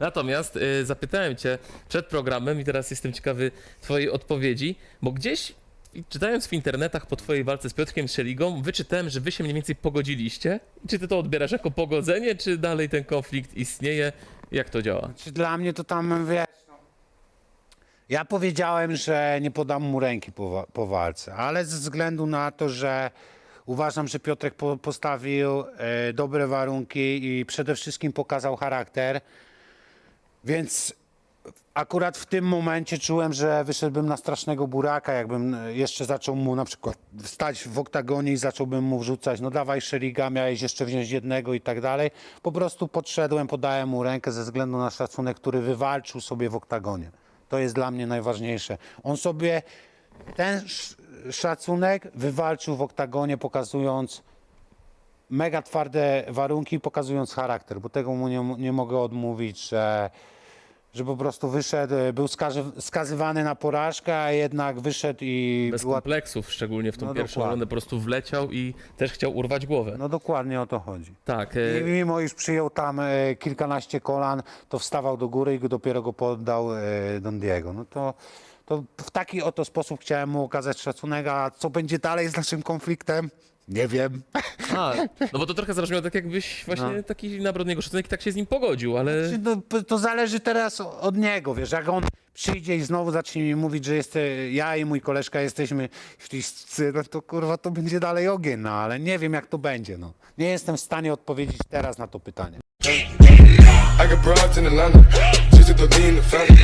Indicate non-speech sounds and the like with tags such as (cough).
Natomiast y, zapytałem cię przed programem i teraz jestem ciekawy twojej odpowiedzi, bo gdzieś czytając w internetach po twojej walce z Piotrkiem Szeligą, wyczytałem, że wy się mniej więcej pogodziliście. Czy ty to odbierasz jako pogodzenie, czy dalej ten konflikt istnieje? Jak to działa? Czy dla mnie to tam, wiesz, no, ja powiedziałem, że nie podam mu ręki po, po walce, ale ze względu na to, że uważam, że Piotrek po, postawił e, dobre warunki i przede wszystkim pokazał charakter, więc akurat w tym momencie czułem, że wyszedłbym na strasznego buraka, jakbym e, jeszcze zaczął mu na przykład wstać w oktagonie i zacząłbym mu wrzucać, no dawaj Szeliga, miałeś jeszcze wziąć jednego i tak dalej. Po prostu podszedłem, podałem mu rękę ze względu na szacunek, który wywalczył sobie w oktagonie. To jest dla mnie najważniejsze. On sobie ten sz- szacunek wywalczył w oktagonie, pokazując mega twarde warunki, pokazując charakter, bo tego mu nie, nie mogę odmówić, że że po prostu wyszedł, był skazy, skazywany na porażkę, a jednak wyszedł i Bez była... kompleksów, szczególnie w tą No pierwszą dokładnie. rundę, po prostu wleciał i też chciał urwać głowę. No dokładnie o to chodzi. Tak, I e, mimo iż przyjął tam e, kilkanaście kolan, to wstawał do góry i go dopiero go poddał e, Don Diego. No to, to w taki oto sposób chciałem mu okazać szacunek, a co będzie dalej z naszym konfliktem? Nie wiem. (laughs) a, no bo to trochę zabrzmiało tak, jakbyś właśnie taki nabrał od niego szacunek i tak się z nim pogodził, ale... No, p- to zależy teraz od niego, wiesz, jak on przyjdzie i znowu zacznie mi mówić, że jest, ja i mój koleżka jesteśmy śliscy, no to kurwa to będzie dalej ogień, no ale nie wiem jak to będzie, no. Nie jestem w stanie odpowiedzieć teraz na to pytanie. I got broads in Atlanta, just to throw D in the family.